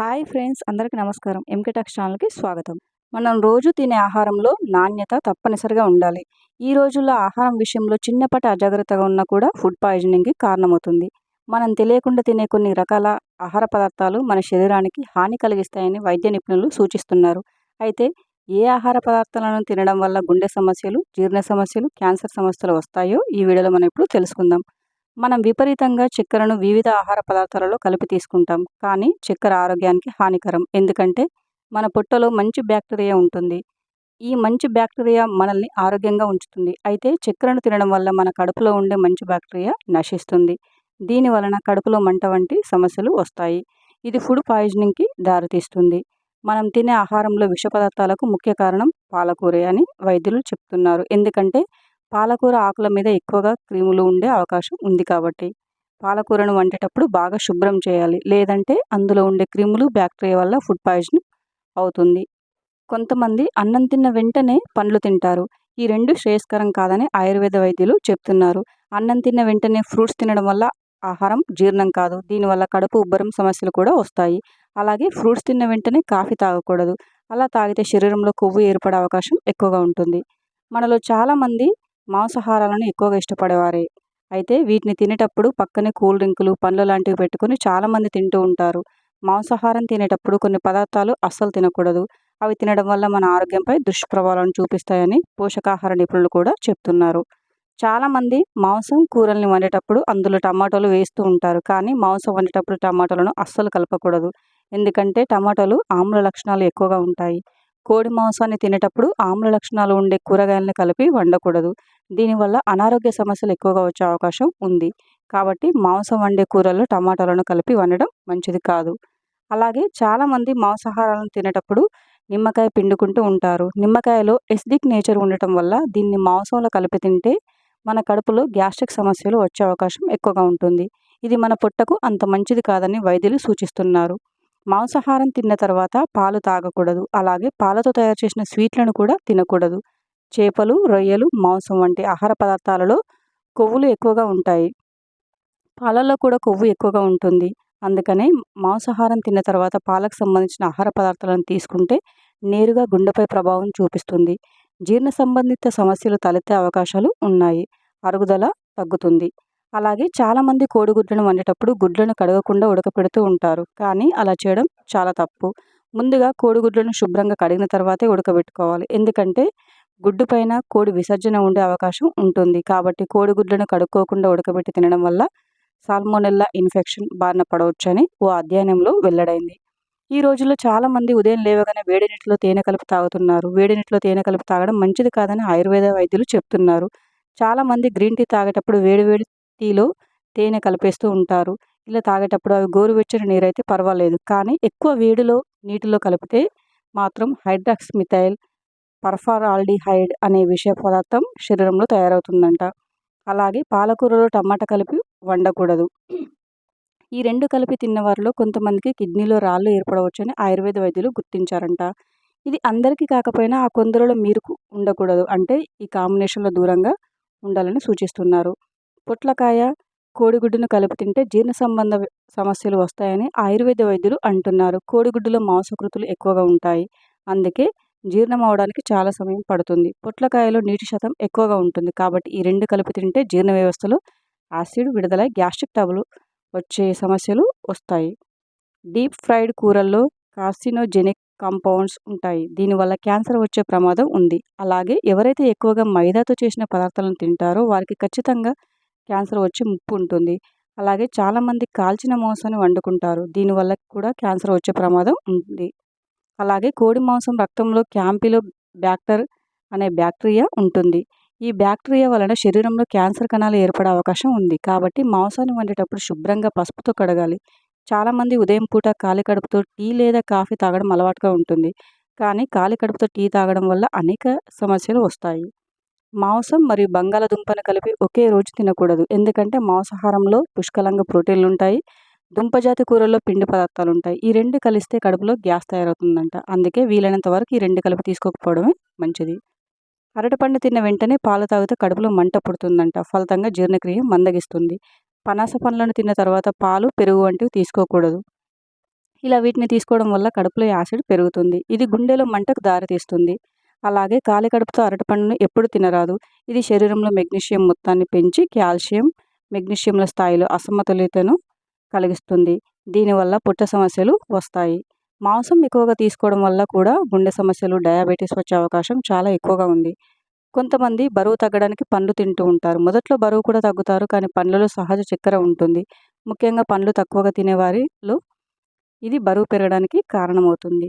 Hi friends అందరికీ నమస్కారం. ఎంకెటాక్స్ ఛానల్కి స్వాగతం. మనం రోజు తినే ఆహారంలో నాణ్యత తప్పనిసరిగా ఉండాలి. ఈ రోజుల్లో ఆహారం విషయంలో చిన్నపాటి అజాగ్రత్తగా ఉన్నా కూడా ఫుడ్ పాయిజనింగ్కి కారణమవుతుంది. మనం తెలియకుండా తినే కొన్ని రకాల ఆహార పదార్థాలు మన శరీరానికి హాని కలిగిస్తాయని వైద్య నిపుణులు సూచిస్తున్నారు. అయితే ఏ ఆహార పదార్థాలను తినడం వల్ల గుండె సమస్యలు జీర్ణ సమస్యలు క్యాన్సర్ సమస్యలు వస్తాయో ఈ వీడియోలో మనం ఇప్పుడు తెలుసుకుందాం. మనం విపరీతంగా చక్కెరను వివిధ ఆహార పదార్థాలలో కలిపి తీసుకుంటాం. కానీ చక్కెర ఆరోగ్యానికి హానికరం. ఎందుకంటే మన పొట్టలో మంచి బ్యాక్టీరియా ఉంటుంది. ఈ మంచి బ్యాక్టీరియా మనల్ని ఆరోగ్యంగా ఉంచుతుంది. అయితే చక్కెరను తినడం వల్ల మన కడుపులో ఉండే మంచి బ్యాక్టీరియా నశిస్తుంది. దీని వలన కడుపులో మంట వంటి సమస్యలు వస్తాయి. ఇది ఫుడ్ పాయిజనింగ్కి దారితీస్తుంది. మనం తినే ఆహారంలో విష పదార్థాలకు ముఖ్య కారణం పాలకూర అని వైద్యులు చెప్తున్నారు. ఎందుకంటే పాలకూర ఆకుల మీద ఎక్కువగా క్రిములు ఉండే అవకాశం ఉంది కాబట్టి పాలకూరను వండేటప్పుడు బాగా శుభ్రం చేయాలి. లేదంటే అందులో ఉండే క్రిములు బ్యాక్టీరియా వల్ల ఫుడ్ పాయిజన్ అవుతుంది. కొంతమంది అన్నం తిన్న వెంటనే పండ్లు తింటారు. ఈ రెండు శ్రేయస్కరం కాదని ఆయుర్వేద వైద్యులు చెప్తున్నారు. అన్నం తిన్న వెంటనే ఫ్రూట్స్ తినడం వల్ల ఆహారం జీర్ణం కాదు. దీనివల్ల కడుపు ఉబ్బరం సమస్యలు కూడా వస్తాయి. అలాగే ఫ్రూట్స్ తిన్న వెంటనే కాఫీ తాగకూడదు. అలా తాగితే శరీరంలో కొవ్వు ఏర్పడే అవకాశం ఎక్కువగా ఉంటుంది. మనలో చాలామంది మాంసాహారాలను ఎక్కువగా ఇష్టపడేవారే. అయితే వీటిని తినేటప్పుడు పక్కనే కూల్ డ్రింకులు పండ్లు లాంటివి పెట్టుకొని చాలామంది తింటూ ఉంటారు. మాంసాహారం తినేటప్పుడు కొన్ని పదార్థాలు అస్సలు తినకూడదు. అవి తినడం వల్ల మన ఆరోగ్యంపై దుష్ప్రభావాలను చూపిస్తాయని పోషకాహార నిపుణులు కూడా చెప్తున్నారు. చాలామంది మాంసం కూరల్ని వండేటప్పుడు అందులో టమాటాలు వేస్తూ ఉంటారు. కానీ మాంసం వండేటప్పుడు టమాటోలను అస్సలు కలపకూడదు. ఎందుకంటే టమాటోలు ఆమ్ల లక్షణాలు ఎక్కువగా ఉంటాయి. కోడి మాంసాన్ని తినేటప్పుడు ఆమ్ల లక్షణాలు ఉండే కూరగాయలను కలిపి వండకూడదు. దీనివల్ల అనారోగ్య సమస్యలు ఎక్కువగా వచ్చే అవకాశం ఉంది. కాబట్టి మాంసం వండే కూరల్లో టమాటాలను కలిపి వండడం మంచిది కాదు. అలాగే చాలామంది మాంసాహారాలను తినేటప్పుడు నిమ్మకాయ పిండుకుంటూ ఉంటారు. నిమ్మకాయలో ఎసిడిక్ నేచర్ ఉండటం వల్ల దీన్ని మాంసంలో కలిపి తింటే మన కడుపులో గ్యాస్ట్రిక్ సమస్యలు వచ్చే అవకాశం ఎక్కువగా ఉంటుంది. ఇది మన పొట్టకు అంత మంచిది కాదని వైద్యులు సూచిస్తున్నారు. మాంసాహారం తిన్న తర్వాత పాలు తాగకూడదు. అలాగే పాలతో తయారు చేసిన స్వీట్లను కూడా తినకూడదు. చేపలు రొయ్యలు మాంసం వంటి ఆహార పదార్థాలలో కొవ్వులు ఎక్కువగా ఉంటాయి. పాలల్లో కూడా కొవ్వు ఎక్కువగా ఉంటుంది. అందుకనే మాంసాహారం తిన్న తర్వాత పాలకు సంబంధించిన ఆహార పదార్థాలను తీసుకుంటే నేరుగా గుండెపై ప్రభావం చూపిస్తుంది. జీర్ణ సంబంధిత సమస్యలు తలెత్తే అవకాశాలు ఉన్నాయి. అరుగుదల తగ్గుతుంది. అలాగే చాలామంది కోడిగుడ్లను వండేటప్పుడు గుడ్లను కడగకుండా ఉడకపెడుతూ ఉంటారు. కానీ అలా చేయడం చాలా తప్పు. ముందుగా కోడిగుడ్లను శుభ్రంగా కడిగిన తర్వాతే ఉడకబెట్టుకోవాలి. ఎందుకంటే గుడ్డు పైన కోడి విసర్జన ఉండే అవకాశం ఉంటుంది. కాబట్టి కోడిగుడ్లను కడుక్కోకుండా ఉడకబెట్టి తినడం వల్ల సాల్మోనెల్లా ఇన్ఫెక్షన్ బారిన పడవచ్చని ఓ అధ్యయనంలో వెల్లడైంది. ఈ రోజుల్లో చాలామంది ఉదయం లేవగానే వేడి నీటిలో తేనె కలిపి తాగుతున్నారు. వేడి నీటిలో తేనె కలిపి తాగడం మంచిది కాదని ఆయుర్వేద వైద్యులు చెప్తున్నారు. చాలామంది గ్రీన్ టీ తాగేటప్పుడు వేడి వేడి టీలో తేనె కలిపేస్తూ ఉంటారు. ఇలా తాగేటప్పుడు అవి గోరువెచ్చని నీరు అయితే పర్వాలేదు. కానీ ఎక్కువ వేడిలో నీటిలో కలిపితే మాత్రం హైడ్రాక్స్ మిథైల్ పర్ఫారాల్డిహైడ్ అనే విష పదార్థం శరీరంలో తయారవుతుందంట. అలాగే పాలకూరలో టమాటా కలిపి వండకూడదు. ఈ రెండు కలిపి తిన్నవారిలో కొంతమందికి కిడ్నీలో రాళ్ళు ఏర్పడవచ్చని ఆయుర్వేద వైద్యులు గుర్తించారంట. ఇది అందరికీ కాకపోయినా ఆ కొందరులో మీరు ఉండకూడదు. అంటే ఈ కాంబినేషన్లో దూరంగా ఉండాలని సూచిస్తున్నారు. పొట్లకాయ కోడిగుడ్డును కలిపి తింటే జీర్ణ సంబంధ సమస్యలు వస్తాయని ఆయుర్వేద వైద్యులు అంటున్నారు. కోడిగుడ్డులో మాంసకృతులు ఎక్కువగా ఉంటాయి. అందుకే జీర్ణం అవడానికి చాలా సమయం పడుతుంది. పొట్లకాయలో నీటి శాతం ఎక్కువగా ఉంటుంది. కాబట్టి ఈ రెండు కలిపి తింటే జీర్ణ వ్యవస్థలో యాసిడ్ విడుదల గ్యాస్ట్రిక్ టబులు వచ్చే సమస్యలు వస్తాయి. డీప్ ఫ్రైడ్ కూరల్లో కార్సినోజెనిక్ కాంపౌండ్స్ ఉంటాయి. దీనివల్ల క్యాన్సర్ వచ్చే ప్రమాదం ఉంది. అలాగే ఎవరైతే ఎక్కువగా మైదాతో చేసిన పదార్థాలను తింటారో వారికి ఖచ్చితంగా క్యాన్సర్ వచ్చే ముప్పు ఉంటుంది. అలాగే చాలామంది కాల్చిన మాంసాన్ని వండుకుంటారు. దీనివల్ల కూడా క్యాన్సర్ వచ్చే ప్రమాదం ఉంది. అలాగే కోడి మాంసం రక్తంలో క్యాంపిలో బ్యాక్టర్ అనే బ్యాక్టీరియా ఉంటుంది. ఈ బ్యాక్టీరియా వలన శరీరంలో క్యాన్సర్ కణాలు ఏర్పడే అవకాశం ఉంది. కాబట్టి మాంసాన్ని వండేటప్పుడు శుభ్రంగా పసుపుతో కడగాలి. చాలామంది ఉదయం పూట ఖాళీ కడుపుతో టీ లేదా కాఫీ తాగడం అలవాటుగా ఉంటుంది. కానీ ఖాళీ కడుపుతో టీ తాగడం వల్ల అనేక సమస్యలు వస్తాయి. మాంసం మరియు బంగాళదుంపను కలిపి ఒకే రోజు తినకూడదు. ఎందుకంటే మాంసాహారంలో పుష్కలంగా ప్రోటీన్లు ఉంటాయి దుంపజాతి కూరల్లో పిండి పదార్థాలు ఉంటాయి ఈ రెండు కలిస్తే కడుపులో గ్యాస్ తయారవుతుందంట. అందుకే వీలైనంత వరకు ఈ రెండు కలిపి తీసుకోకపోవడమే మంచిది. అరటిపండు తిన్న వెంటనే పాలు తాగితే కడుపులో మంట పుడుతుందంట. ఫలితంగా జీర్ణక్రియ మందగిస్తుంది. పనాస పండ్లను తిన్న తర్వాత పాలు పెరుగు వంటివి తీసుకోకూడదు. ఇలా వీటిని తీసుకోవడం వల్ల కడుపులో యాసిడ్ పెరుగుతుంది. ఇది గుండెలో మంటకు దారితీస్తుంది. అలాగే ఖాళీ కడుపుతో అరటిపండును ఎప్పుడు తినరాదు. ఇది శరీరంలో మెగ్నీషియం మొత్తాన్ని పెంచి కాల్షియం మెగ్నీషియంల స్థాయిలో అసమతుల్యతను కలిగిస్తుంది. దీనివల్ల పుట్ట సమస్యలు వస్తాయి. మాంసం ఎక్కువగా తీసుకోవడం వల్ల కూడా గుండె సమస్యలు డయాబెటీస్ వచ్చే అవకాశం చాలా ఎక్కువగా ఉంది. కొంతమంది బరువు తగ్గడానికి పండ్లు తింటూ ఉంటారు. మొదట్లో బరువు కూడా తగ్గుతారు కానీ పండ్లలో సహజ చక్కెర ఉంటుంది. ముఖ్యంగా పండ్లు తక్కువగా తినేవారిలో ఇది బరువు పెరగడానికి కారణమవుతుంది.